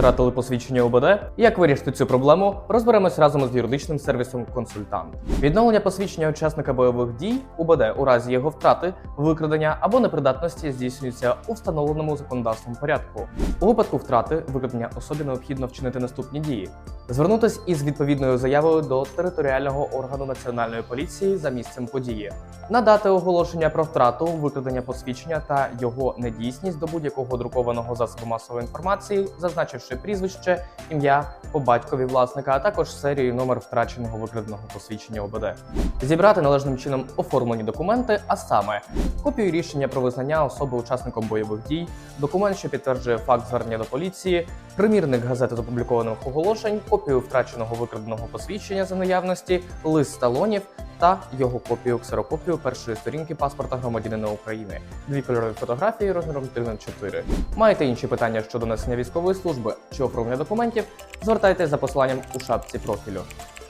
Втратили посвідчення ОБД? Як вирішити цю проблему? Розберемось разом з юридичним сервісом Консультант. Відновлення посвідчення учасника бойових дій УБД у разі його втрати, викрадення або непридатності здійснюється у встановленому законодавством порядку. У випадку втрати викрадення особі необхідно вчинити наступні дії: звернутися із відповідною заявою до територіального органу національної поліції за місцем події, надати оголошення про втрату викрадення посвідчення та його недійсність до будь-якого друкованого засобу масової інформації, зазначивши прізвище, ім'я по батькові власника, а також серію і номер втраченого викраденого посвідчення ОБД. Зібрати належним чином оформлені документи, а саме копію рішення про визнання особи учасником бойових дій, документ, що підтверджує факт звернення до поліції, примірник газети з опублікованих оголошень, копію втраченого викраденого посвідчення за наявності, лист талонів та його копію ксерокопію першої сторінки паспорта громадянина України, дві кольорові фотографії розміром 3 на 4 Маєте інші питання щодо несення військової служби чи оформлення документів? Звертайтеся за посиланням у шапці профілю.